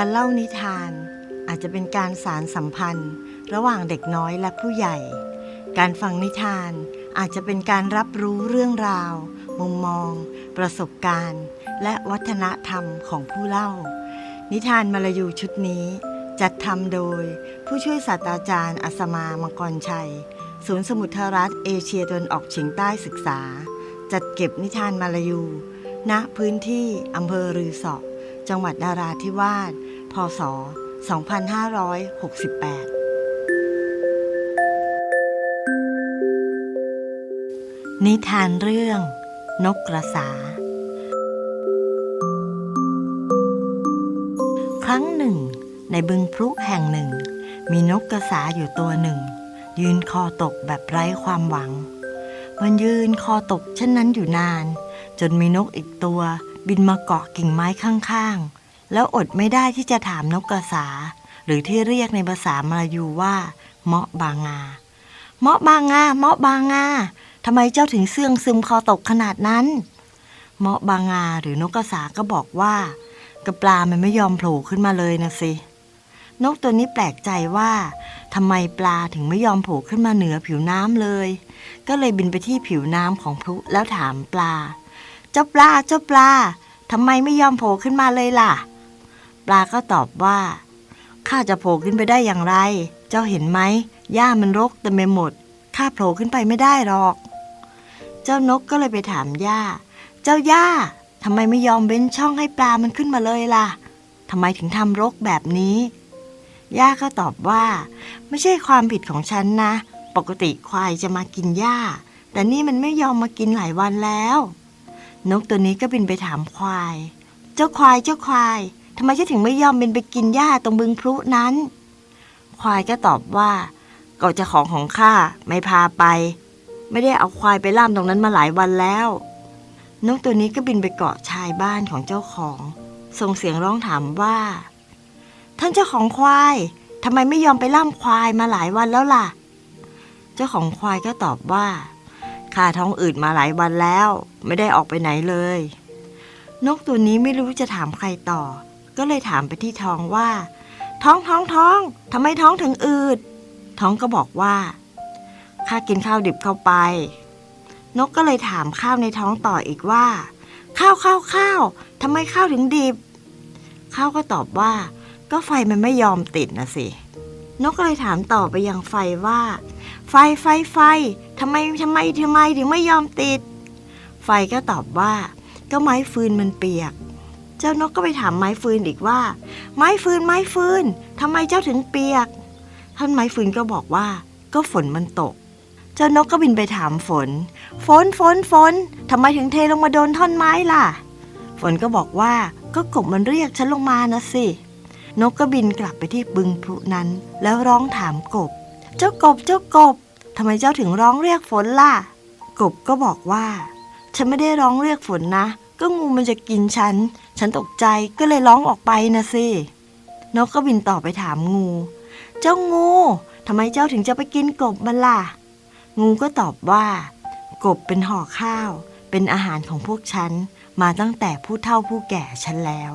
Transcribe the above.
การเล่านิทานอาจจะเป็นการสารสัมพันธ์ ระหว่างเด็กน้อยและผู้ใหญ่ การฟังนิทานอาจจะเป็นการรับรู้เรื่องราว มุมมอง ประสบการณ์ และวัฒนธรรมของผู้เล่า นิทานมาลายูชุดนี้ จัดทำโดยผู้ช่วยศาสตราจารย์อัศมามังกรชัย ศูนย์สมุทรรัฐเอเชียตะวันออกเฉียงใต้ศึกษา จัดเก็บนิทานมาลายู ณพื้นที่อำเภอรือสอจังหวัดนาราธิวาส ศ 2568 นิทานเรื่อง นกกระสา ครั้งหนึ่ง ในบึงพรุแห่งหนึ่ง มีนกกระสาอยู่ตัวหนึ่ง ยืนคอตกแบบไร้ความหวัง มันยืนคอตกเช่นนั้นอยู่นาน จนมีนกอีกตัวบินมาเกาะกิ่งไม้ข้างๆ แล้วอดไม่ได้ที่จะถามนกกระสา หรือที่เรียกในภาษามลายูว่า เมาะบางาเมาะบางาเมาะบางาทำไมเจ้าถึงเสื่องซึมคอตกขนาดนั้น เมาะบางาหรือนกกระสาก็บอกว่ากระปลามันไม่ยอมโผล่ขึ้นมาเลยนะสิ นกตัวนี้แปลกใจว่าทำไมปลาถึงไม่ยอมโผล่ขึ้นมาเหนือผิวน้ำเลย ก็เลยบินไปที่ผิวน้ำของพลุแล้วถามปลา เจ้าปลา เจ้าปลาทำไมไม่ยอมโผล่ขึ้นมาเลยล่ะ ปลาก็ตอบว่าข้าจะโผล่ขึ้นไปได้อย่างไร เจ้าเห็นไหมหญ้ามันรกเต็มไปหมดข้าโผล่ขึ้นไปไม่ได้หรอก เจ้านกก็เลยไปถามหญ้า เจ้าหญ้าทำไมไม่ยอมเว้นช่องให้ปลามันขึ้นมาเลยล่ะทำไมถึงทำรกแบบนี้หญ้าก็ตอบว่า ไม่ใช่ความผิดของฉันนะ ปกติควายจะมากินหญ้า แต่นี่มันไม่ยอมมากินหลายวันแล้ว นกตัวนี้ก็บินไปถามควาย เจ้าควายเจ้าควาย ทำไมเจ้าถึงไม่ยอมบินไปกินหญ้าตรงบึงพลุนั้น ควายก็ตอบว่าก็จ้าของของข้าไม่พาไป ไม่ได้เอาควายไปล่ามตรงนั้นมาหลายวันแล้ว นกตัวนี้ก็บินไปเกาะชายบ้านของเจ้าของ ส่งเสียงร้องถามว่า ท่านเจ้าของควายทำไมไม่ยอมไปล่ามควายมาหลายวันแล้วล่ะ เจ้าของควายก็ตอบว่าข้าท้องอืดมาหลายวันแล้ว ไม่ได้ออกไปไหนเลย นกตัวนี้ไม่รู้จะถามใครต่อ ก็เลยถามไปที่ท้องว่า ท้องท้องท้องทำไมท้องถึงอืด ท้องก็บอกว่าข้ากินข้าวดิบเข้าไป นกก็เลยถามข้าวในท้องต่ออีกว่า ข้าวข้าวข้าวทำไมข้าวถึงดิบ ข้าวก็ตอบว่า ก็ไฟมันไม่ยอมติดนะสิ นกก็เลยถามต่อไปยังไฟว่า ไฟไฟไฟทำไมทำไมทำไมถึงไม่ยอมติด ไฟก็ตอบว่า ก็ไม้ฟืนมันเปียก เจ้านกก็ไปถามไม้ฟืนอีกว่า ไม้ฟืนไม้ฟืนทำไมเจ้าถึงเปียก ท่านไม้ฟืนก็บอกว่า ก็ฝนมันตก เจ้านกก็บินไปถามฝน ฝนฝนฝนทำไมถึงเทลงมาโดนท่อนไม้ล่ะ ฝนก็บอกว่าก็กบมันเรียกฉันลงมานะสิ นกก็บินกลับไปที่บึงพลุนั้น แล้วร้องถามกบ เจ้ากบเจ้ากบทำไมเจ้าถึงร้องเรียกฝนล่ะ กบก็บอกว่า ฉันไม่ได้ร้องเรียกฝนนะ ก็งูมันจะกินฉัน ฉันตกใจก็เลยร้องออกไปนะสิ นกก็บินต่อไปถามงู เจ้างูทำไมเจ้าถึงจะไปกินกบมันล่ะ งูก็ตอบว่า กบเป็นห่อข้าว เป็นอาหารของพวกฉัน มาตั้งแต่ผู้เฒ่าผู้แก่ฉันแล้ว